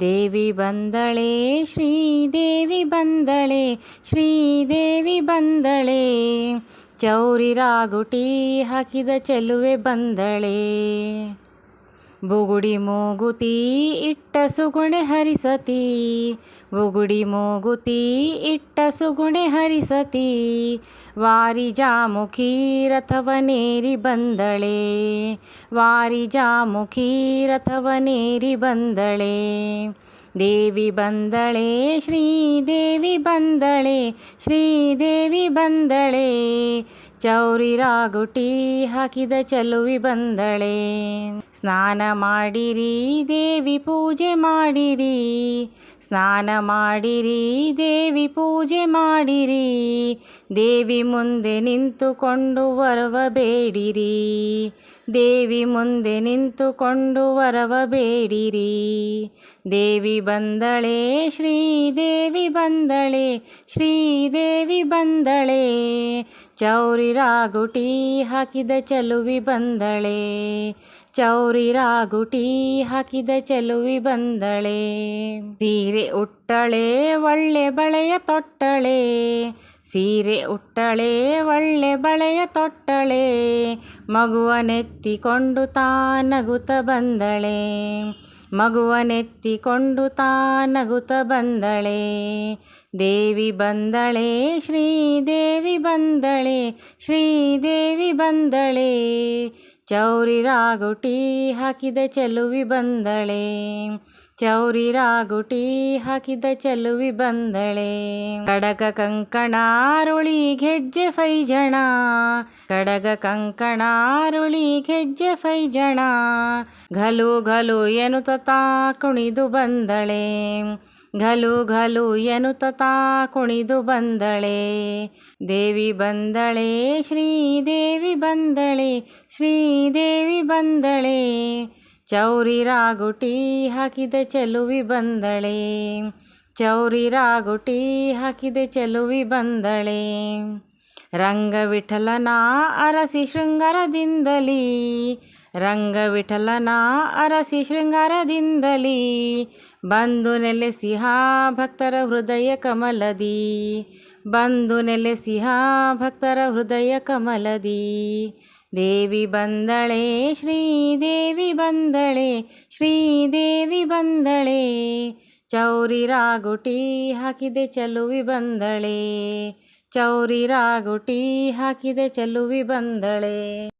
ದೇವಿ ಬಂದಳೆ ಶ್ರೀದೇವಿ ಬಂದಳೆ ಶ್ರೀದೇವಿ ಬಂದಳೆ. ಚೌರಿ ರಾಗುಟಿ ಹಾಕಿದ ಚೆಲುವೆ ಬಂದಳೆ. ಬುಗುಡಿ ಮೂಗುತಿ ಇಟ್ಟ ಸುಗುಣೆ ಹರಿಸತಿ ಬುಗುಡಿ ಮೂಗುತಿ ಇಟ್ಟ ಸುಗುಣೆ ಹರಿಸತಿ ವಾರಿ ಜಾಮುಖಿ ರಥವನೇರಿ ಬಂದಳೆ ವಾರಿ ಜಾಮುಖಿ ರಥವನೇರಿ ಬಂದಳೆ ದೇವಿ ಬಂದಳೆ ಶ್ರೀದೇವಿ ಬಂದಳೆ ಶ್ರೀದೇವಿ ಬಂದಳೆ ಚೌರಿ ರಾಗುಟಿ ಹಾಕಿದ ಚಲುವಿ ಬಂದಳೆ. ಸ್ನಾನ ಮಾಡಿರಿ ದೇವಿ ಪೂಜೆ ಮಾಡಿರಿ. ಸ್ನಾನ ಮಾಡಿರಿ ದೇವಿ ಪೂಜೆ ಮಾಡಿರಿ. ದೇವಿ ಮುಂದೆ ನಿಂತುಕೊಂಡು ಬರವಬೇಡಿರಿ ದೇವಿ ಮುಂದೆ ನಿಂತುಕೊಂಡು ಬರವಬೇಡಿರಿ ದೇವಿ ಬಂದಳೆ, ಶ್ರೀದೇವಿ ಬಂದಳೆ ಶ್ರೀದೇವಿ ಬಂದಳೆ. ಚೌರಿ ರಾಗುಟಿ ಹಾಕಿದ ಚಲುವಿ ಬಂದಳೆ. ಚೌರಿ ರಾಗುಟಿ ಹಾಕಿದ ಚಲುವಿ ಬಂದಳೆ. ಸೀರೆ ಉಟ್ಟಳೆ, ಒಳ್ಳೆ ಬಳೆಯ ತೊಟ್ಟಳೆ. ಸೀರೆ ಉಟ್ಟಳೆ, ಒಳ್ಳೆ ಬಳೆಯ ತೊಟ್ಟಳೆ. ಮಗುವನೆತ್ತಿಕೊಂಡು ತಾನಗುತ ಬಂದಳೆ. ಮಗುವನೆತ್ತಿಕೊಂಡು ತಾನಗುತ ಬಂದಳೆ. ದೇವಿ ಬಂದಳೆ ಶ್ರೀದೇವಿ ಬಂದಳೆ ಶ್ರೀದೇವಿ ಬಂದಳೆ. ಚೌರಿ ರಾಗುಟಿ ಹಾಕಿದ ಚೆಲುವಿ ಬಂದಳೆ. ಚೌರಿ ರಾಗುಟಿ ಹಾಕಿದ ಚಲುವಿ ಬಂದಳೆ. ಕಡಗ ಕಂಕಣಾರುಳಿ ಗೆಜ್ಜೆ ಫೈಜಣ. ಕಡಗ ಕಂಕಣಾರುಳಿ ಗೆಜ್ಜೆ ಫೈಜಣ. ಘಲು ಘಲು ಎನ್ನುತ್ತ ಕುಣಿದು ಬಂದಳೆ. ಘಲು ಘಲು ಎನ್ನುತ್ತ ಕುಣಿದು ಬಂದಳೆ. ದೇವಿ ಬಂದಳೆ, ಶ್ರೀದೇವಿ ಬಂದಳೆ ಶ್ರೀದೇವಿ ಬಂದಳೆ. ಚೌರಿ ರಾಗುಟಿ ಹಾಕಿದ ಚೆಲುವಿ ಬಂದಳೆ. ಚೌರಿ ರಾಗುಟಿ ಹಾಕಿದ ಚೆಲುವಿ ಬಂದಳೆ. ರಂಗ ವಿಠಲನ ಅರಸಿ ಶೃಂಗಾರದಿಂದಲೀ ರಂಗ ವಿಠಲನ ಅರಸಿ ಶೃಂಗಾರದಿಂದಲೀ. ಬಂದು ನೆಲೆಸಿಹ ಭಕ್ತರ ಹೃದಯ ಕಮಲದಿ. ಬಂದು ನೆಲೆಸಿಹ ಭಕ್ತರ ಹೃದಯ ಕಮಲದಿ. ದೇವಿ ಬಂದಳೆ ಶ್ರೀದೇವಿ ಬಂದಳೆ ಶ್ರೀದೇವಿ ಬಂದಳೆ. ಚೌರಿ ರಾಗುಟಿ ಹಾಕಿದೆ ಚಲುವಿ ಬಂದಳೆ. ಚೌರಿ ರಾಗುಟಿ ಹಾಕಿದೆ ಚಲುವಿ ಬಂದಳೆ.